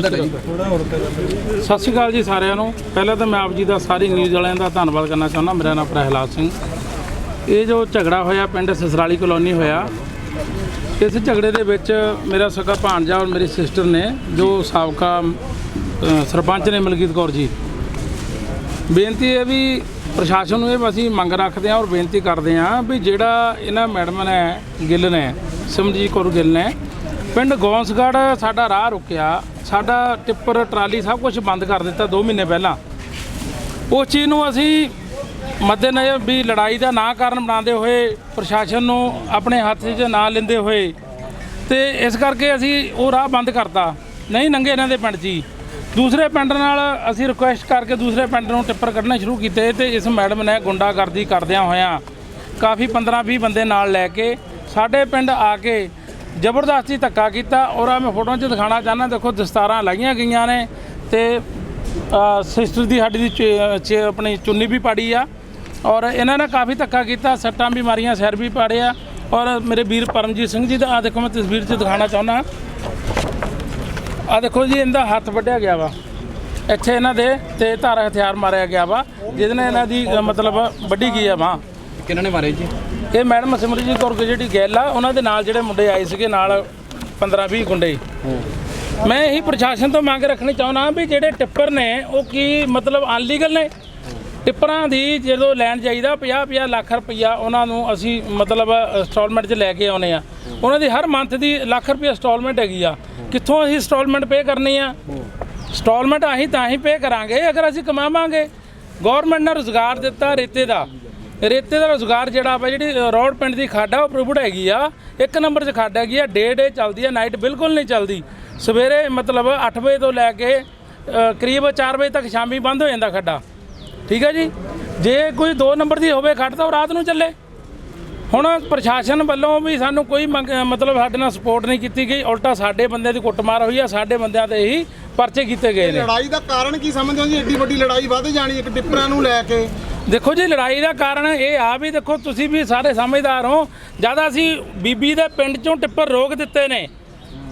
ਨਾਮ ਹੈ ਜੀ ਸਤਿ ਸ਼੍ਰੀ ਅਕਾਲ ਜੀ ਸਾਰਿਆਂ ਨੂੰ। ਪਹਿਲਾਂ ਤਾਂ ਮੈਂ ਆਪ ਜੀ ਦਾ ਸਾਰੀ ਨਿਊਜ਼ ਵਾਲਿਆਂ ਦਾ ਧੰਨਵਾਦ ਕਰਨਾ ਚਾਹੁੰਦਾ। ਮੇਰਾ ਨਾਮ ਪ੍ਰਹਿਲਾਦ ਸਿੰਘ। ਇਹ ਜੋ ਝਗੜਾ ਹੋਇਆ, ਪਿੰਡ ਸਸਰਾਲੀ ਕਲੋਨੀ ਹੋਇਆ, ਇਸ ਝਗੜੇ ਦੇ ਵਿੱਚ ਮੇਰਾ ਸਕਾ ਭਾਣਜਾ ਔਰ ਮੇਰੀ ਸਿਸਟਰ ਨੇ, ਜੋ ਸਾਬਕਾ ਸਰਪੰਚ ਨੇ ਮਲਕੀਤ ਕੌਰ ਜੀ। ਬੇਨਤੀ ਹੈ ਵੀ ਪ੍ਰਸ਼ਾਸਨ ਨੂੰ ਇਹ ਅਸੀਂ ਮੰਗ ਰੱਖਦੇ ਹਾਂ ਔਰ ਬੇਨਤੀ ਕਰਦੇ ਹਾਂ ਵੀ ਜਿਹੜਾ ਇਹਨਾਂ ਮੈਡਮ ਨੇ, ਗਿੱਲ ਨੇ, ਸਿਮਰਜੀਤ ਕੌਰ ਗਿੱਲ ਨੇ, ਪਿੰਡ ਗੌਂਸਗੜ੍ਹ ਸਾਡਾ ਰਾਹ ਰੁਕਿਆ। ਸਾਡਾ ਟਿੱਪਰ ਟਰਾਲੀ ਸਭ ਕੁਝ ਬੰਦ ਕਰ ਦਿੱਤਾ 2 ਮਹੀਨੇ ਪਹਿਲਾਂ। ਉਸ ਚੀਜ਼ ਨੂੰ ਅਸੀਂ ਮੱਦੇਨਜ਼ਰ ਵੀ ਲੜਾਈ ਦਾ ਨਾ ਕਾਰਨ ਬਣਾਉਂਦੇ ਹੋਏ, ਪ੍ਰਸ਼ਾਸਨ ਨੂੰ ਆਪਣੇ ਹੱਥ 'ਚ ਨਾ ਲੈਂਦੇ ਹੋਏ ਤੇ ਇਸ ਕਰਕੇ ਅਸੀਂ ਉਹ ਰਾਹ ਬੰਦ ਕਰਤਾ। ਨਹੀਂ ਨੰਗੇ ਇਹਨਾਂ ਦੇ ਪਿੰਡ 'ਚ ਹੀ ਦੂਸਰੇ ਪਿੰਡ ਨਾਲ ਅਸੀਂ ਰਿਕੁਐਸਟ ਕਰਕੇ ਦੂਸਰੇ ਪਿੰਡ ਨੂੰ ਟਿੱਪਰ ਕੱਢਣੇ ਸ਼ੁਰੂ ਕੀਤੇ ਤੇ ਇਸ ਮੈਡਮ ਨੇ ਗੁੰਡਾਗਰਦੀ ਕਰਦਿਆਂ ਹੋਇਆਂ ਕਾਫੀ 15-20 ਬੰਦੇ ਨਾਲ ਲੈ ਕੇ ਸਾਡੇ ਪਿੰਡ ਆ ਕੇ ਜ਼ਬਰਦਸਤੀ ਧੱਕਾ ਕੀਤਾ ਔਰ ਆ ਮੈਂ ਫੋਟੋਆਂ 'ਚ ਦਿਖਾਣਾ ਚਾਹੁੰਦਾ, ਦੇਖੋ ਦਸਤਾਰਾਂ ਲਾਈਆਂ ਗਈਆਂ ਨੇ ਤੇ ਸਿਸਟਰ ਦੀ ਸਾਡੀ ਦੀ ਚ- ਆਪਣੀ ਚੁੰਨੀ ਵੀ ਪਾੜੀ ਆ ਔਰ ਇਹਨਾਂ ਨੇ ਕਾਫੀ ਧੱਕਾ ਕੀਤਾ, ਸੱਟਾਂ ਵੀ ਮਾਰੀਆਂ, ਸਿਰ ਵੀ ਪਾੜਿਆ ਔਰ ਮੇਰੇ ਵੀਰ ਪਰਮਜੀਤ ਸਿੰਘ ਜੀ ਦਾ ਆ ਦੇਖੋ ਮੈਂ ਤਸਵੀਰ 'ਚ ਦਿਖਾਣਾ ਚਾਹੁੰਦਾ। ਆ ਦੇਖੋ ਜੀ, ਇਹਦਾ ਹੱਥ ਵੱਢਿਆ ਗਿਆ ਵਾ। ਇੱਥੇ ਇਹਨਾਂ ਦੇ ਤੇ ਧਾਰ ਹਥਿਆਰ ਮਾਰਿਆ ਗਿਆ ਵਾ, ਜਿਹਦੇ ਨਾਲ ਇਹਨਾਂ ਦੀ ਮਤਲਬ ਵੱਢੀ ਗਈ ਆ ਬਾਂਹ ਕਿਹਨਾਂ ਨੇ ਮਾਰੇ ਜੀ? ਇਹ ਮੈਡਮ ਸਿਮਰਜੀਤ ਕੌਰ ਦੀ ਜਿਹੜੀ ਗੱਲ ਆ, ਉਹਨਾਂ ਦੇ ਨਾਲ ਜਿਹੜੇ ਮੁੰਡੇ ਆਏ ਸੀਗੇ, ਨਾਲ 15 20 ਗੁੰਡੇ। ਮੈਂ ਇਹੀ ਪ੍ਰਸ਼ਾਸਨ ਤੋਂ ਮੰਗ ਰੱਖਣੀ ਚਾਹੁੰਦਾ ਵੀ ਜਿਹੜੇ ਟਿੱਪਰ ਨੇ, ਉਹ ਕੀ ਮਤਲਬ ਅਨਲੀਗਲ ਨੇ? ਟਿੱਪਰਾਂ ਦੀ ਜਦੋਂ ਲੈਣ ਜਾਈਦਾ 50 50 ਲੱਖ ਰੁਪਈਆ ਉਹਨਾਂ ਨੂੰ ਅਸੀਂ ਮਤਲਬ ਇੰਸਟਾਲਮੈਂਟ 'ਚ ਲੈ ਕੇ ਆਉਨੇ ਆ ਉਹਨਾਂ ਦੀ ਹਰ ਮੰਥ ਦੀ ਲੱਖ ਰੁਪਈਆ ਇੰਸਟਾਲਮੈਂਟ ਹੈਗੀ ਆ। ਕਿੱਥੋਂ ਅਸੀਂ ਇੰਸਟਾਲਮੈਂਟ ਪੇ ਕਰਨੀ ਆ? ਇੰਸਟਾਲਮੈਂਟ ਅਸੀਂ ਤਾਂ ਹੀ ਪੇ ਕਰਾਂਗੇ, ਅਗਰ ਅਸੀਂ ਕਮਾਵਾਂਗੇ। ਗਵਰਨਮੈਂਟ ਨੇ ਰੋਜ਼ਗਾਰ ਦਿੱਤਾ ਰੇਤੇ ਦਾ। ਰੇਤੇ ਦਾ ਰੋਜ਼ਗਾਰ ਜਿਹੜਾ ਵਾ ਜਿਹੜੀ ਰੋਡ ਪਿੰਡ ਦੀ ਖੱਡ ਆ ਉਹ ਪ੍ਰੂਵਡ ਹੈਗੀ ਆ। ਇੱਕ ਨੰਬਰ 'ਚ ਖੱਡ ਹੈਗੀ ਆ ਡੇ ਡੇ ਚੱਲਦੀ ਆ ਨਾਈਟ ਬਿਲਕੁਲ ਨਹੀਂ ਚੱਲਦੀ। ਸਵੇਰੇ ਮਤਲਬ 8 ਵਜੇ ਤੋਂ ਲੈ ਕੇ ਕਰੀਬ 4 ਵਜੇ ਤੱਕ ਸ਼ਾਮੀ ਬੰਦ ਹੋ ਜਾਂਦਾ ਖੱਡਾ। ਠੀਕ ਹੈ ਜੀ? ਜੇ ਕੋਈ 2 ਨੰਬਰ ਦੀ ਹੋਵੇ ਖੱਡ ਤਾਂ ਉਹ ਰਾਤ ਨੂੰ ਚੱਲੇ। ਹੁਣ ਪ੍ਰਸ਼ਾਸਨ ਵੱਲੋਂ ਵੀ ਸਾਨੂੰ ਕੋਈ ਮੰਗ- ਮਤਲਬ ਸਾਡੇ ਨਾਲ ਸਪੋਰਟ ਨਹੀਂ ਕੀਤੀ ਗਈ। ਉਲਟਾ ਸਾਡੇ ਬੰਦਿਆਂ ਦੀ ਕੁੱਟਮਾਰ ਹੋਈ ਆ, ਸਾਡੇ ਬੰਦਿਆਂ ਤੇ ਹੀ ਪਰਚੇ ਕੀਤੇ ਗਏ ਨੇ। ਲੜਾਈ ਦਾ ਕਾਰਨ ਕੀ ਸਮਝਦੇ ਹੋ ਜੀ? ਏਡੀ ਵੱਡੀ ਲੜਾਈ ਵੱਧ ਜਾਣੀ, ਇੱਕ ਟਿੱਪਰਾਂ ਨੂੰ ਲੈ ਕੇ। ਦੇਖੋ ਜੀ, ਲੜਾਈ ਦਾ ਕਾਰਨ ਇਹ ਆ ਵੀ ਦੇਖੋ, ਤੁਸੀਂ ਵੀ ਸਾਰੇ ਸਮਝਦਾਰ ਹੋ। ਜਦ ਅਸੀਂ ਬੀਬੀ ਦੇ ਪਿੰਡ ਚੋਂ ਟਿੱਪਰ ਰੋਕ ਦਿੱਤੇ ਨੇ।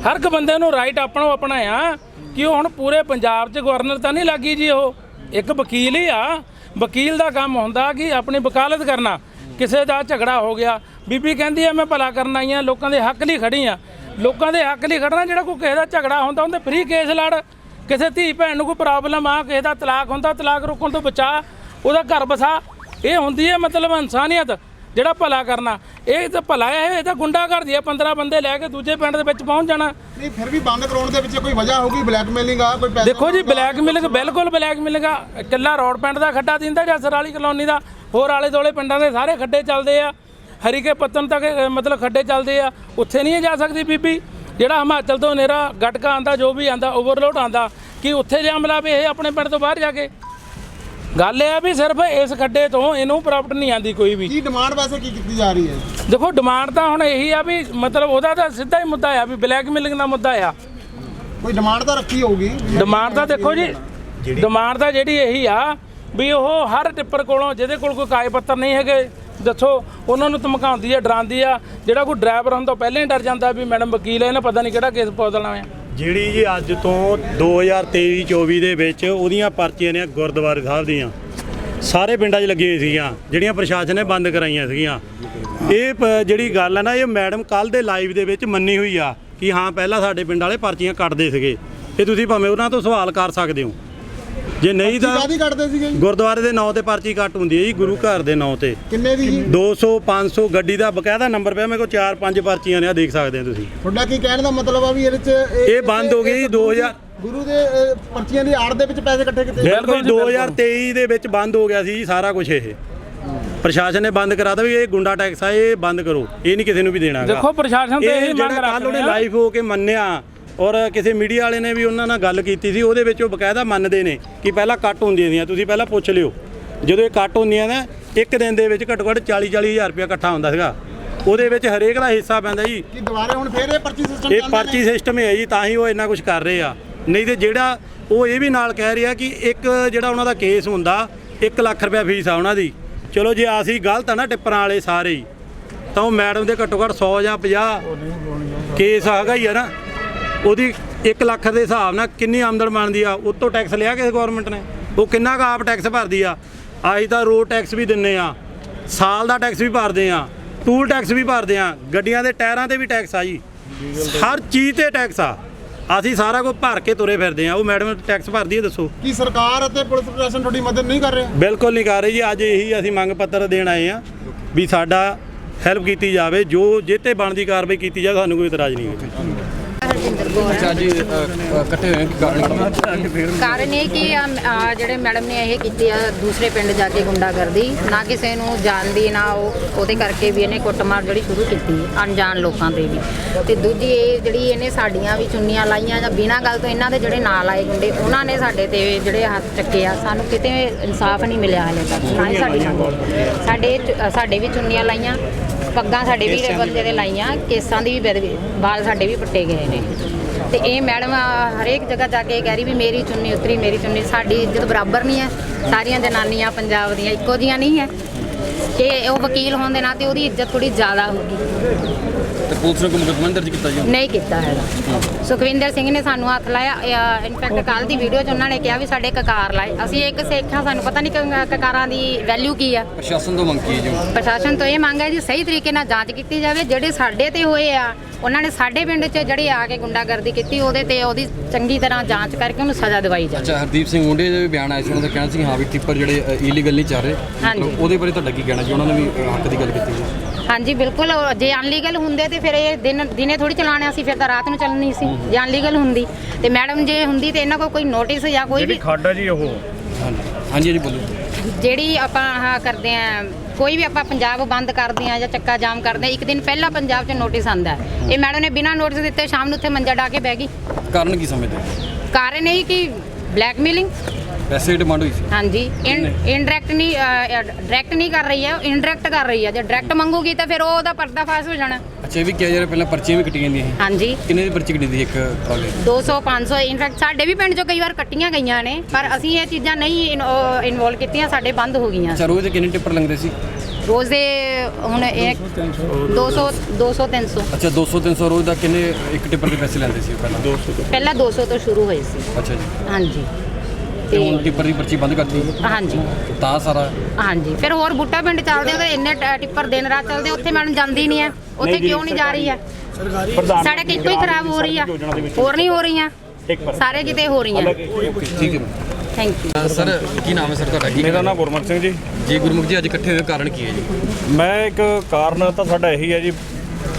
ਹਰ ਇੱਕ ਬੰਦੇ ਨੂੰ ਰਾਈਟ ਆਪਣਾ ਆਪਣਾ ਆ ਕਿ ਉਹ ਹੁਣ ਪੂਰੇ ਪੰਜਾਬ 'ਚ ਗਵਰਨਰ ਤਾਂ ਨਹੀਂ ਲੱਗੀ ਜੀ ਉਹ। ਇੱਕ ਵਕੀਲ ਹੀ ਆ। ਵਕੀਲ ਦਾ ਕੰਮ ਹੁੰਦਾ ਕਿ ਆਪਣੀ ਵਕਾਲਤ ਕਰਨਾ। ਕਿਸੇ ਦਾ ਝਗੜਾ ਹੋ ਗਿਆ। ਬੀਬੀ ਕਹਿੰਦੀ ਆ, ਮੈਂ ਭਲਾ ਕਰਨ ਆਈ ਆ। ਲੋਕਾਂ ਦੇ ਹੱਕ ਲਈ ਖੜੀ ਆ। ਲੋਕਾਂ ਦੇ ਹੱਕ ਲਈ ਖੜਨਾ ਜਿਹੜਾ ਕੋਈ ਕਿਸੇ ਦਾ ਝਗੜਾ ਹੁੰਦਾ, ਉਹਦੇ ਫ੍ਰੀ ਕੇਸ ਲੜ। ਕਿਸੇ ਧੀ ਭੈਣ ਨੂੰ ਕੋਈ ਪ੍ਰੋਬਲਮ ਆ, ਕਿਸੇ ਦਾ ਤਲਾਕ ਹੁੰਦਾ, ਤਲਾਕ ਰੋਕਣ ਤੋਂ ਬਚਾ। ਉਹਦਾ ਘਰ ਬਸਾ ਇਹ ਹੁੰਦੀ ਹੈ ਮਤਲਬ ਇਨਸਾਨੀਅਤ ਜਿਹੜਾ ਭਲਾ ਕਰਨਾ। ਇਹ ਤਾਂ ਭਲਾ ਹੈ ਇਹ ਤਾਂ ਗੁੰਡਾ ਕਰਦੀ ਆ 15 ਬੰਦੇ ਲੈ ਕੇ ਦੂਜੇ ਪਿੰਡ ਦੇ ਵਿੱਚ ਪਹੁੰਚ ਜਾਣਾ। ਨਹੀਂ ਫਿਰ ਵੀ ਬੰਦ ਕਰਾਉਣ ਦੇ ਵਿੱਚ ਕੋਈ ਵਜ੍ਹਾ ਹੋਊਗੀ? ਬਲੈਕਮੇਲਿੰਗ ਆ ਕੋਈ ਪੈਸਾ ਦੇਖੋ ਜੀ ਬਲੈਕਮੇਲਿੰਗ ਬਿਲਕੁਲ ਬਲੈਕਮੇਲਿੰਗ ਆ। ਇਕੱਲਾ ਰੋਡ ਪਿੰਡ ਦਾ ਖੱਡਾ ਦਿੰਦਾ ਜਾਂ ਸਰਾਲੀ ਕਲੋਨੀ ਦਾ? ਹੋਰ ਆਲੇ ਦੋਲੇ ਪਿੰਡਾਂ ਦੇ ਸਾਰੇ ਖੱਡੇ ਚੱਲਦੇ ਆ। ਹਰੀਕੇ ਪੱਤਨ ਤੱਕ ਮਤਲਬ ਖੱਡੇ ਚੱਲਦੇ ਆ। ਉੱਥੇ ਨਹੀਂ ਜਾ ਸਕਦੀ ਬੀਬੀ। ਜਿਹੜਾ ਹਿਮਾਚਲ ਤੋਂ ਨੇਰਾ ਗਟਕਾ ਆਂਦਾ ਜੋ ਵੀ ਆਂਦਾ ਓਵਰਲੋਡ ਆਂਦਾ ਕਿ ਉੱਥੇ ਜਾਮ ਲਾਵੇ ਇਹ ਆਪਣੇ ਪਿੰਡ ਤੋਂ ਬਾਹਰ ਜਾ ਕੇ? ਗੱਲ ਇਹ ਆ ਵੀ ਸਿਰਫ ਇਸ ਖੱਡੇ ਤੋਂ ਇਹਨੂੰ ਪ੍ਰਾਪਤ ਨਹੀਂ ਆਂਦੀ ਕੋਈ ਵੀ। ਕੀ ਡਿਮਾਂਡ ਵੈਸੇ ਕੀ ਕੀਤੀ ਜਾ ਰਹੀ ਹੈ? ਦੇਖੋ ਡਿਮਾਂਡ ਤਾਂ ਹੁਣ ਇਹੀ ਆ ਵੀ ਮਤਲਬ ਉਹਦਾ ਤਾਂ ਸਿੱਧਾ ਹੀ ਮੁੱਦਾ ਆ ਵੀ ਬਲੈਕਮੇਲਿੰਗ ਦਾ ਮੁੱਦਾ ਆ। ਕੋਈ ਡਿਮਾਂਡ ਤਾਂ ਰੱਖੀ ਹੋਊਗੀ? ਡਿਮਾਂਡ ਤਾਂ ਦੇਖੋ ਜੀ ਡਿਮਾਂਡ ਤਾਂ ਜਿਹੜੀ ਇਹੀ ਆ ਵੀ ਉਹ ਹਰ ਟਿੱਪਰ ਕੋਲੋਂ ਜਿਹਦੇ ਕੋਲ ਕੋਈ ਕਾਗਜ਼ ਪੱਤਰ ਨਹੀਂ ਹੈਗੇ ਦੱਸੋ ਉਹਨਾਂ ਨੂੰ ਧਮਕਾਉਂਦੀ ਆ ਡਰਾਉਂਦੀ ਆ। ਜਿਹੜਾ ਕੋਈ ਡਰਾਈਵਰ ਹੁੰਦਾ ਪਹਿਲਾਂ ਹੀ ਡਰ ਜਾਂਦਾ ਵੀ ਮੈਡਮ ਵਕੀਲ ਹੈ ਇਹਨਾਂ ਪਤਾ ਨਹੀਂ ਕਿਹੜਾ ਕੇਸ ਪੌਦਣਾ ਆ। ਜਿਹੜੀ ਜੀ ਅੱਜ ਤੋਂ 2023-24 ਦੇ ਵਿੱਚ ਉਹਦੀਆਂ ਪਰਚੀਆਂ ਨੇ ਗੁਰਦੁਆਰੇ ਸਾਹਿਬ ਦੀਆਂ। ਸਾਰੇ ਪਿੰਡਾਂ 'ਚ ਲੱਗੀਆਂ ਹੋਈਆਂ ਸੀਗੀਆਂ, ਜਿਹੜੀਆਂ ਪ੍ਰਸ਼ਾਸਨ ਨੇ ਬੰਦ ਕਰਾਈਆਂ ਸੀਗੀਆਂ। ਇਹ ਪ- ਜਿਹੜੀ ਗੱਲ ਹੈ ਨਾ, ਇਹ ਮੈਡਮ ਕੱਲ ਦੇ ਲਾਈਵ ਦੇ ਵਿੱਚ ਮੰਨੀ ਹੋਈ ਆ ਕਿ ਹਾਂ, ਪਹਿਲਾਂ ਸਾਡੇ ਪਿੰਡ ਵਾਲੇ ਪਰਚੀਆਂ ਕੱਟਦੇ ਸੀਗੇ। ਇਹ ਤੁਸੀਂ ਭਾਵੇਂ ਉਹਨਾਂ ਤੋਂ ਸਵਾਲ ਕਰ ਸਕਦੇ ਹੋ। ਜੇ ਨਹੀਂ ਤਾਂ ਕਾਦੀ ਕੱਢਦੇ ਸੀਗੇ ਜੀ? ਗੁਰਦੁਆਰੇ ਦੇ ਨਾਂ ਤੇ ਪਰਚੀ ਕੱਟ ਹੁੰਦੀ ਹੈ ਜੀ ਗੁਰੂ ਘਰ ਦੇ ਨਾਂ ਤੇ। ਕਿੰਨੇ ਦੀ ਜੀ? 200 500 ਗੱਡੀ ਦਾ ਬਕਾਇਦਾ ਨੰਬਰ ਪਿਆ ਮੇਰੇ ਕੋਲ 4-5 ਪਰਚੀਆਂ ਨੇ ਆ ਦੇਖ ਸਕਦੇ ਹੋ ਤੁਸੀਂ। ਤੁਹਾਡਾ ਕੀ ਕਹਿਣ ਦਾ ਮਤਲਬ ਆ ਵੀ ਇਹਦੇ ਚ ਇਹ ਬੰਦ ਹੋ ਗਈ ਜੀ 2000 ਗੁਰੂ ਦੇ ਅਹ, ਪਰਚੀਆਂ ਦੀ ਆੜ ਦੇ ਵਿੱਚ ਪੈਸੇ ਇਕੱਠੇ ਕੀਤੇ ਬਿਲਕੁਲ 2023 ਦੇ ਵਿੱਚ ਬੰਦ ਹੋ ਗਿਆ ਸੀ ਜੀ ਸਾਰਾ ਕੁਝ ਇਹ। ਪ੍ਰਸ਼ਾਸਨ ਨੇ ਬੰਦ ਕਰਾਤਾ ਵੀ ਇਹ ਗੁੰਡਾ ਟੈਕਸ ਆ ਇਹ ਬੰਦ ਕਰੋ। ਇਹ ਨਹੀਂ ਕਿਸੇ ਨੂੰ ਵੀ ਦੇਣਾ ਗਾ। ਦੇਖੋ ਪ੍ਰਸ਼ਾਸਨ ਤੇ ਇਹ ਇਹੀ ਮੰਗ ਜਿਹੜਾ ਕੱਲ ਉਹਨੇ ਰੱਖਦੇ ਆ। ਲਾਈਵ ਹੋ ਕੇ ਮੰਨਿਆ ਔਰ ਕਿਸੇ ਮੀਡੀਆ ਵਾਲੇ ਨੇ ਵੀ ਉਹਨਾਂ ਨਾਲ ਗੱਲ ਕੀਤੀ ਸੀ ਉਹਦੇ ਵਿੱਚ ਉਹ ਬਕਾਇਦਾ ਮੰਨਦੇ ਨੇ ਕਿ ਪਹਿਲਾਂ ਕੱਟ ਹੁੰਦੀਆਂ ਸੀਆਂ ਤੁਸੀਂ ਪਹਿਲਾਂ ਪੁੱਛ ਲਿਓ। ਜਦੋਂ ਇਹ ਕੱਟ ਹੁੰਦੀਆਂ ਨੇ ਇੱਕ ਦਿਨ ਦੇ ਵਿੱਚ ਘੱਟੋ ਘੱਟ 40 40 ਹਜ਼ਾਰ ਰੁਪਇਆ ਇਕੱਠਾ ਹੁੰਦਾ ਸੀਗਾ। ਉਹਦੇ ਵਿੱਚ ਹਰੇਕ ਦਾ ਹਿੱਸਾ ਪੈਂਦਾ ਜੀ। ਕੀ ਦੁਬਾਰੇ ਹੁਣ ਫੇਰ ਇਹ ਪਰਚੀ ਸਿਸਟਮ ਇਹ ਪਰਚੀ ਸਿਸਟਮ ਹੈ ਜੀ ਤਾਂ ਹੀ ਉਹ ਇੰਨਾ ਕੁਝ ਕਰ ਰਹੇ ਆ। ਨਹੀਂ ਤੇ ਜਿਹੜਾ ਉਹ ਇਹ ਵੀ ਨਾਲ ਕਹਿ ਰਿਹਾ ਕਿ ਇੱਕ ਜਿਹੜਾ ਉਹਨਾਂ ਦਾ ਕੇਸ ਹੁੰਦਾ 1 ਲੱਖ ਰੁਪਏ ਫੀਸ ਆ ਉਹਨਾਂ ਦੀ। ਚਲੋ ਜੇ ਅਸੀਂ ਗਲਤ ਆ ਨਾ ਟਿੱਪਰਾਂ ਵਾਲੇ ਸਾਰੇ ਤਾਂ ਉਹ ਮੈਡਮ ਦੇ ਘੱਟੋ ਘੱਟ 100 ਜਾਂ 50 ਕੇਸ ਹੈਗਾ ਹੀ ਆ ਨਾ। ਉਹਦੀ 1 ਲੱਖ ਦੇ ਹਿਸਾਬ ਨਾਲ ਕਿੰਨੀ ਆਮਦਨ ਬਣਦੀ ਆ ਉਤੋਂ ਟੈਕਸ ਲਿਆ ਕਿਸੇ ਗਵਰਨਮੈਂਟ ਨੇ? ਉਹ ਕਿੰਨਾ ਕੁ ਆਪ ਟੈਕਸ ਭਰਦੀ ਆ? ਅਸੀਂ ਤਾਂ ਰੋਡ ਟੈਕਸ ਵੀ ਦਿੰਨੇ ਆ ਸਾਲ ਦਾ ਟੈਕਸ ਵੀ ਭਰਦੇ ਆ ਟੂਲ ਟੈਕਸ ਵੀ ਭਰਦੇ ਆ ਗੱਡੀਆਂ ਦੇ ਟਾਇਰਾਂ ਤੇ ਵੀ ਟੈਕਸ ਆ ਜੀ। ਹਰ ਚੀਜ਼ ਤੇ ਟੈਕਸ ਆ। ਅਸੀਂ ਸਾਰਾ ਕੁਝ ਭਰ ਕੇ ਤੁਰੇ ਫਿਰਦੇ ਆ। ਉਹ ਮੈਡਮ ਟੈਕਸ ਭਰਦੀ ਹੈ ਦੱਸੋ। ਕੀ ਸਰਕਾਰ ਅਤੇ ਪੁਲਿਸ ਪ੍ਰਸ਼ਾਸਨ ਤੁਹਾਡੀ ਮਦਦ ਨਹੀਂ ਕਰ ਰਿਹਾ? ਬਿਲਕੁਲ ਨਹੀਂ ਕਰ ਰਹੀ ਜੀ। ਅੱਜ ਇਹੀ ਅਸੀਂ ਮੰਗ ਪੱਤਰ ਦੇਣ ਆਏ ਆ ਵੀ ਸਾਡਾ ਹੈਲਪ ਕੀਤੀ ਜਾਵੇ। ਜੋ ਜਿੱਤੇ ਬਣਦੀ ਕਾਰਵਾਈ ਕੀਤੀ ਜਾਵੇ ਸਾਨੂੰ ਕੋਈ ਇਤਰਾਜ਼ ਨਹੀਂ ਹੈ। ਕੌਰ ਅੱਛਾ ਇਕੱਠੇ ਹੋਏ ਕਿ ਕਾਰਨ ਇਹ ਕਿ ਆ ਆ ਜਿਹੜੇ ਮੈਡਮ ਨੇ ਇਹ ਕੀਤੀ ਆ ਦੂਸਰੇ ਪਿੰਡ ਜਾ ਕੇ ਗੁੰਡਾਗਰਦੀ ਨਾ ਕਿਸੇ ਨੂੰ ਜਾਣਦੀ ਨਾ ਉਹ ਉਹਦੇ ਕਰਕੇ ਵੀ ਇਹਨੇ ਕੁੱਟਮਾਰ ਜਿਹੜੀ ਸ਼ੁਰੂ ਕੀਤੀ ਅਣਜਾਣ ਲੋਕਾਂ ਤੇ ਵੀ। ਤੇ ਦੂਜੀ ਇਹ ਜਿਹੜੀ ਇਹਨੇ ਸਾਡੀਆਂ ਵੀ ਚੁੰਨੀਆਂ ਲਾਈਆਂ ਜਾਂ ਬਿਨਾਂ ਗੱਲ ਤੋਂ ਇਹਨਾਂ ਦੇ ਜਿਹੜੇ ਨਾਲ ਆਏ ਗੁੰਡੇ ਉਹਨਾਂ ਨੇ ਸਾਡੇ ਤੇ ਜਿਹੜੇ ਹੱਥ ਚੱਕੇ ਆ ਸਾਨੂੰ ਕਿਤੇ ਇਨਸਾਫ ਨਹੀਂ ਮਿਲਿਆ ਹਲੇ ਤੱਕ ਨਾ ਹੀ ਸਾਡੀ ਮੰਗ ਸਾਡੇ ਚ- ਸਾਡੇ ਵੀ ਚੁੰਨੀਆਂ ਲਾਈਆਂ ਪੱਗਾਂ ਸਾਡੇ ਵੀ ਬੰਦੇ ਦੇ ਲਾਈਆਂ ਕੇਸਾਂ ਦੀ ਵੀ ਵਾਲ ਸਾਡੇ ਵੀ ਪੱਟੇ ਗਏ ਨੇ। ਤੇ ਇਹ ਮੈਡਮ ਹਰੇਕ ਜਗ੍ਹਾ ਜਾ ਕੇ ਕਹਿ ਰਹੀ ਵੀ ਮੇਰੀ ਚੁੰਨੀ ਉਤਰੀ ਮੇਰੀ ਚੁੰਨੀ ਸਾਡੀ ਇੱਜ਼ਤ ਬਰਾਬਰ ਨਹੀਂ ਹੈ। ਸਾਰੀਆਂ ਜਨਾਨੀਆਂ ਪੰਜਾਬ ਦੀਆਂ ਇੱਕੋ ਜੀਆਂ ਨਹੀਂ ਹੈ। ਕਿ ਉਹ ਵਕੀਲ ਹੋਣ ਦੇ ਨਾਤੇ ਉਹਦੀ ਇੱਜ਼ਤ ਥੋੜੀ ਜ਼ਿਆਦਾ ਹੋਊਗੀ ਤੇ ਪੁਲਿਸ ਨੇ ਕੋਈ ਮੁਕੱਦਮਾ ਦਰਜ ਕੀਤਾ ਜੀ? ਨਹੀਂ ਕੀਤਾ ਹੈਗਾ। ਸੁਖਵਿੰਦਰ ਸਿੰਘ ਨੇ ਸਾਨੂੰ ਹੱਥ ਲਾਇਆ ਇਨਫੈਕਟ ਕੱਲ ਦੀ ਵੀਡੀਓ 'ਚ ਉਹਨਾਂ ਨੇ ਕਿਹਾ ਵੀ ਸਾਡੇ ਕਕਾਰ ਲਾਏ। ਅਸੀਂ ਇੱਕ ਸਿੱਖਾਂ ਸਾਨੂੰ ਪਤਾ ਨਹੀਂ ਕਿ ਕਕਾਰਾਂ ਦੀ ਵੈਲਿਊ ਕੀ ਆ। ਪ੍ਰਸ਼ਾਸਨ ਤੋਂ ਮੰਗ ਕੀ ਜੀ? ਪ੍ਰਸ਼ਾਸਨ ਤੋਂ ਇਹ ਮੰਗ ਹੈ ਜੀ ਸਹੀ ਤਰੀਕੇ ਨਾਲ ਜਾਂਚ ਕੀਤੀ ਜਾਵੇ। ਜਿਹੜੇ ਸਾਡੇ ਤੇ ਹੋਏ ਆ ਉਹਨਾਂ ਨੇ ਸਾਡੇ ਪਿੰਡ 'ਚ ਜਿਹੜੇ ਆ ਕੇ ਗੁੰਡਾਗਰਦੀ ਕੀਤੀ ਉਹਦੇ ਤੇ ਉਹਦੀ ਚੰਗੀ ਤਰ੍ਹਾਂ ਜਾਂਚ ਕਰਕੇ ਉਹਨੂੰ ਸਜ਼ਾ ਦਿਵਾਈ ਜਾਵੇ। ਅੱਛਾ ਹਰਦੀਪ ਸਿੰਘ ਮੁੰਡੇ ਦੇ ਵੀ ਬਿਆਨ ਆਏ ਸੀ ਉਹਨਾਂ ਦਾ ਕਹਿਣਾ ਸੀ ਕਿ ਹਾਂ ਵੀ ਟਿੱਪਰ ਜਿਹੜੇ ਇਲੀਗਲ ਨਹੀਂ ਚੱਲ ਰਹੇ। ਉਹਦੇ ਬਾਰੇ ਤੁਹਾਡਾ ਕੀ ਕਹਿਣਾ ਜੀ? ਉਹਨਾਂ ਨੇ ਵੀ ਹੱਕ ਦੀ ਗੱਲ ਕੀਤੀ ਜੀ। ਹਾਂਜੀ ਬਿਲਕੁਲ ਉਹ ਜੇ ਅਨਲੀਗਲ ਹੁੰਦੇ ਤੇ ਫਿਰ ਇਹ ਦਿਨ ਦਿਨੇ ਥੋੜੀ ਚਲਾਣਿਆ ਸੀ ਫਿਰ ਤਾਂ ਰਾਤ ਨੂੰ ਚੱਲਣੀ ਸੀ ਜੇ ਅਨਲੀਗਲ ਹੁੰਦੀ। ਤੇ ਮੈਡਮ ਜੇ ਹੁੰਦੀ ਤੇ ਇਹਨਾਂ ਕੋਲ ਕੋਈ ਨੋਟਿਸ ਜਾਂ ਕੋਈ ਵੀ ਖੱਡ ਜੀ ਉਹ। ਹਾਂਜੀ ਹਾਂਜੀ ਜੀ ਬੋਲੋ। ਜਿਹੜੀ ਆਪਾਂ ਆਹ ਕਰਦੇ ਆ ਕੋਈ ਵੀ ਆਪਾਂ ਪੰਜਾਬ ਬੰਦ ਕਰਦੇ ਆ ਜਾਂ ਚੱਕਾ ਜਾਮ ਕਰਦੇ ਆ ਇੱਕ ਦਿਨ ਪਹਿਲਾਂ ਪੰਜਾਬ 'ਚ ਨੋਟਿਸ ਆਂਦਾ ਇਹ ਮੈਡਮ ਨੇ ਬਿਨਾਂ ਨੋਟਿਸ ਦਿੱਤੇ ਸ਼ਾਮ ਨੂੰ ਉੱਥੇ ਮੰਜਾ ਡਾ ਕੇ ਬਹਿ ਗਈ। ਕਾਰਨ ਕੀ ਸਮਝਦੇ ਕਾਰਨ ਇਹ ਕਿ ਬਲੈਕਮੇਲਿੰਗ ਪੈਸੇ ਦੀ ਡਿਮਾਂਡ ਹੋਈ ਸੀ। ਹਾਂਜੀ। ਇਨਡਾਇਰੈਕਟ ਨਹੀਂ ਡਾਇਰੈਕਟ ਨਹੀਂ ਕਰ ਰਹੀ ਹੈ ਇਨਡਾਇਰੈਕਟ ਕਰ ਰਹੀ ਹੈ ਜੇ ਡਾਇਰੈਕਟ ਮੰਗੂਗੀ ਤਾਂ ਫਿਰ ਉਹ ਉਹਦਾ ਪਰਦਾਫਾਸ਼ ਹੋ ਜਾਣਾ। ਅੱਛਾ ਇਹ ਵੀ ਕਿਹਾ ਜਾ ਪਹਿਲਾਂ ਪਰਚੀਆਂ ਵੀ ਕੱਟੀਆਂ ਜਾਂਦੀਆਂ ਸੀ। ਹਾਂਜੀ। ਕਿੰਨੇ ਦੀ ਪਰਚੀ ਕੱਟੀ ਦੀ ਇੱਕ ਵਾਲੇ 200 500 ਇਨਫੈਕਟ ਸਾਡੇ ਵੀ ਪਿੰਡ 'ਚੋਂ ਕਈ ਵਾਰ ਕੱਟੀਆਂ ਗਈਆਂ ਨੇ ਪਰ ਅਸੀਂ ਇਹ ਚੀਜ਼ਾਂ ਨਹੀਂ ਇਨਵੋਲਵ ਕੀਤੀਆਂ ਸਾਡੇ ਬੰਦ ਹੋ ਗਈਆਂ। ਅੱਛਾ ਰੋਜ਼ ਦੇ ਕਿੰਨੇ ਟਿੱਪਰ ਲੰਗਦੇ ਸੀ? ਰੋਜ਼ ਦੇ ਹੁਣ ਇਹ 200 200 300 ਅੱਛਾ 200 300 ਰੋਜ਼ ਦਾ ਕਿੰਨੇ ਇੱਕ ਟਿੱਪਰ ਦੇ ਪੈਸੇ ਲੈਂਦੇ ਸੀ ਪਹਿਲਾਂ? 200 ਪਹਿਲਾਂ 200 ਤੋਂ ਸ਼ੁਰੂ ਹੋਏ ਸੀ। ਅੱਛਾ ਜੀ। ਹਾਂਜੀ। ਤੇ ਹੁਣ ਟਿੱਪਰ ਦੀ ਪਰਚੀ ਬੰਦ ਕਰਤੀ। ਹਾਂਜੀ। ਤਾਂ ਸਾਰਾ। ਹਾਂਜੀ ਫਿਰ ਹੋਰ ਬੁੱਟਾ ਪਿੰਡ ਚੱਲਦੇ ਉਹਦੇ ਇੰਨੇ ਟ- ਟਿੱਪਰ ਦਿਨ ਰਾਤ ਚੱਲਦੇ ਉੱਥੇ ਮੈਡਮ ਜਾਂਦੀ ਨਹੀਂ ਹੈ। ਉੱਥੇ ਕਿਉਂ ਨਹੀਂ ਜਾ ਰਹੀ ਹੈ? ਸੜਕ ਇੱਕੋ ਹੀ ਖਰਾਬ ਹੋ ਰਹੀ ਆ। ਹੋਰ ਨਹੀਂ ਹੋ ਰਹੀਆਂ। ਸਾਰੇ ਕਿਤੇ ਹੋ ਰਹੀਆਂ। ਠੀਕ ਹੈ। ਥੈਂਕ ਯੂ ਸਰ ਕੀ ਨਾਮ ਹੈ ਸਰ ਤੁਹਾਡਾ? ਕੀ ਮੇਰਾ ਨਾਮ ਗੁਰਮਤ ਸਿੰਘ ਜੀ। ਜੀ ਗੁਰਮੁਖ ਜੀ ਅੱਜ ਇਕੱਠੇ ਹੋਏ ਕਾਰਨ ਕੀ ਹੈ ਜੀ? ਮੈਂ ਇੱਕ ਕਾਰਨ ਤਾਂ ਸਾਡਾ ਇਹੀ ਹੈ ਜੀ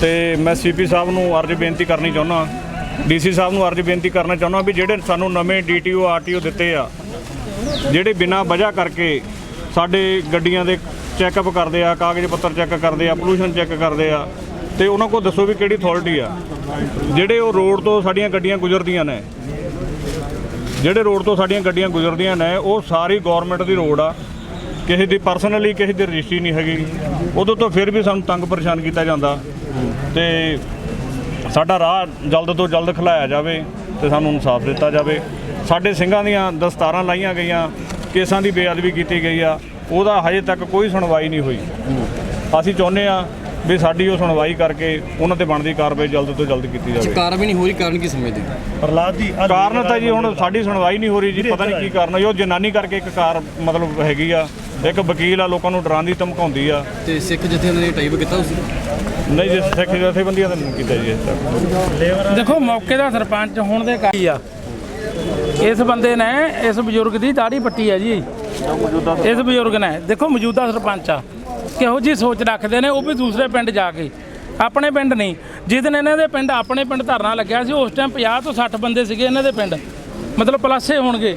ਤੇ ਮੈਂ ਸੀਪੀ ਸਾਹਿਬ ਨੂੰ ਅਰਜ਼ ਬੇਨਤੀ ਕਰਨੀ ਚਾਹੁੰਦਾ। ਡੀਸੀ ਸਾਹਿਬ ਨੂੰ ਅਰਜ਼ ਬੇਨਤੀ ਕਰਨਾ ਚਾਹੁੰਦਾ ਵੀ ਜਿਹੜੇ ਸਾਨੂੰ ਨਵੇਂ ਡੀਟੀਓ, ਆਰਟੀਓ ਦਿੱਤੇ ਆ, ਜਿਹੜੇ ਬਿਨਾਂ ਵਜ੍ਹਾ ਕਰਕੇ ਸਾਡੇ ਗੱਡੀਆਂ ਦੇ ਚੈੱਕਅਪ ਕਰਦੇ ਆ, ਕਾਗਜ਼ ਪੱਤਰ ਚੈੱਕ ਕਰਦੇ ਆ ਪੋਲੂਸ਼ਨ ਚੈੱਕ ਕਰਦੇ ਆ, ਤੇ ਉਹਨਾਂ ਕੋਲ ਦੱਸੋ ਵੀ ਕਿਹੜੀ ਅਥਾਰਟੀ ਆ? ਜਿਹੜੇ ਉਹ ਰੋਡ ਤੋਂ ਸਾਡੀਆਂ ਗੱਡੀਆਂ ਗੁਜ਼ਰਦੀਆਂ ਨੇ, ਜਿਹੜੇ ਰੋਡ ਤੋਂ ਸਾਡੀਆਂ ਗੱਡੀਆਂ ਗੁਜ਼ਰਦੀਆਂ ਨੇ, ਉਹ ਸਾਰੀ ਗਵਰਨਮੈਂਟ ਦੀ ਰੋਡ ਆ, ਕਿਸੇ ਦੀ ਪਰਸਨਲੀ ਕਿਸੇ ਦੀ ਰਜਿਸਟਰੀ ਨਹੀਂ ਹੈਗੀ ਉਦੋਂ ਤੋਂ ਫਿਰ ਵੀ ਸਾਨੂੰ ਤੰਗ ਪਰੇਸ਼ਾਨ ਕੀਤਾ ਜਾਂਦਾ, ਤੇ ਸਾਡਾ ਰਾਹ ਜਲਦ ਤੋਂ ਜਲਦ ਖਲਾਇਆ ਜਾਵੇ ਤੇ ਸਾਨੂੰ ਇਨਸਾਫ ਦਿੱਤਾ ਜਾਵੇ। ਸਾਡੇ ਸਿੰਘਾਂ ਦੀਆਂ ਦਸਤਾਰਾਂ ਲਾਈਆਂ ਗਈਆਂ ਕੇਸਾਂ ਦੀ ਬੇਅਦਬੀ ਕੀਤੀ ਗਈ ਆ ਉਹਦਾ ਹਜੇ ਤੱਕ ਕੋਈ ਸੁਣਵਾਈ ਨਹੀਂ ਹੋਈ। ਅਸੀਂ ਚਾਹੁੰਦੇ ਆ ਵੀ ਸਾਡੀ ਉਹ ਸੁਣਵਾਈ ਕਰਕੇ ਉਹਨਾਂ ਤੇ ਬਣਦੀ ਕਾਰਵਾਈ ਜਲਦ ਤੋਂ ਜਲਦ ਕੀਤੀ ਜਾਵੇ। ਕਾਰਨ ਵੀ ਨਹੀਂ ਹੋ ਰਹੀ ਕਾਰਨ ਕੀ ਸਮਝਦੇ ਪ੍ਰਲਾਦ ਜੀ ਕਾਰਨ ਤਾਂ ਜੀ ਹੁਣ ਸਾਡੀ ਸੁਣਵਾਈ ਨਹੀਂ ਹੋ ਰਹੀ ਜੀ ਪਤਾ ਨਹੀਂ ਕੀ ਕਾਰਨ ਹੈ ਉਹ ਜਨਾਨੀ ਕਰਕੇ ਇੱਕ ਕਾਰ ਮਤਲਬ ਹੈਗੀ ਆ। ਇੱਕ ਵਕੀਲ ਆ ਲੋਕਾਂ ਨੂੰ ਡਰਾਉਣ ਦੀ ਧਮਕਾਉਂਦੀ ਆ। ਤੇ ਸਿੱਖ ਜਿੱਥੇ ਨੇ ਟਾਈਪ ਕੀਤਾ ਤੁਸੀਂ? ਨਹੀਂ ਜੀ ਸਿੱਖ ਜਥੇਬੰਦੀਆਂ ਤਾਂ ਨਹੀਂ ਕੀਤਾ ਜੀ ਇਸ ਤੱਕ ਦੇਖੋ ਮੌਕੇ ਦਾ ਸਰਪੰਚ ਹੋਣ ਦੇ ਕਾਰਨ ਆ। ਇਸ ਬੰਦੇ ਨੇ ਇਸ ਬਜ਼ੁਰਗ ਦੀ ਦਾੜੀ ਪੱਟੀ ਆ ਜੀ। ਇਸ ਬਜ਼ੁਰਗ ਨੇ ਦੇਖੋ ਮੌਜੂਦਾ ਸਰਪੰਚ ਆ। ਕਿਹੋ ਜੀ ਸੋਚ ਰੱਖਦੇ ਨੇ ਉਹ ਵੀ ਦੂਸਰੇ ਪਿੰਡ ਜਾ ਕੇ। ਆਪਣੇ ਪਿੰਡ ਨਹੀਂ। ਜਿਸ ਦਿਨ ਇਹਨਾਂ ਦੇ ਪਿੰਡ ਆਪਣੇ ਪਿੰਡ ਧਰਨਾ ਲੱਗਿਆ ਸੀ ਉਸ ਟਾਈਮ 50 ਤੋਂ 60 ਬੰਦੇ ਸੀਗੇ ਇਹਨਾਂ ਦੇ ਪਿੰਡ। ਮਤਲਬ ਪਲੱਸੇ ਹੋਣਗੇ।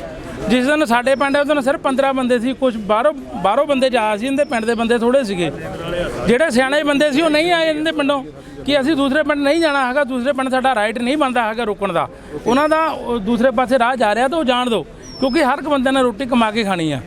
ਜਿਸ ਦਿਨ ਸਾਡੇ ਪਿੰਡ ਉਸ ਦਿਨ ਸਿਰਫ 15 ਬੰਦੇ ਸੀ ਕੁਝ ਬਾਹਰੋਂ ਬਾਹਰੋਂ ਬੰਦੇ ਜਾ ਸੀ, ਇਹਦੇ ਪਿੰਡ ਦੇ ਬੰਦੇ ਥੋੜੇ ਸੀਗੇ। ਜਿਹੜੇ ਸਿਆਣੇ ਬੰਦੇ ਸੀ, ਉਹ ਨਹੀਂ ਆਏ ਇਹਦੇ ਪਿੰਡੋਂ, ਕਿ ਅਸੀਂ ਦੂਸਰੇ ਪਿੰਡ ਨਹੀਂ ਜਾਣਾ ਹੈਗਾ, ਦੂਸਰੇ ਪਿੰਡ ਸਾਡਾ ਰਾਈਟ ਨਹੀਂ ਬਣਦਾ ਹੈਗਾ ਰੁਕਣ ਦਾ। ਉਹਨਾਂ ਦਾ, ਉਹ ਦੂਸਰੇ ਪਾਸੇ ਰਾਹ ਜਾ ਰਿਹਾ, ਤਾਂ ਉਹ ਜਾਣ ਦਿਓ ਕਿਉਂਕਿ ਹਰ ਇੱਕ ਬੰਦੇ ਨੇ ਰੋਟੀ ਕਮਾ ਕੇ ਖਾਣੀ ਆ।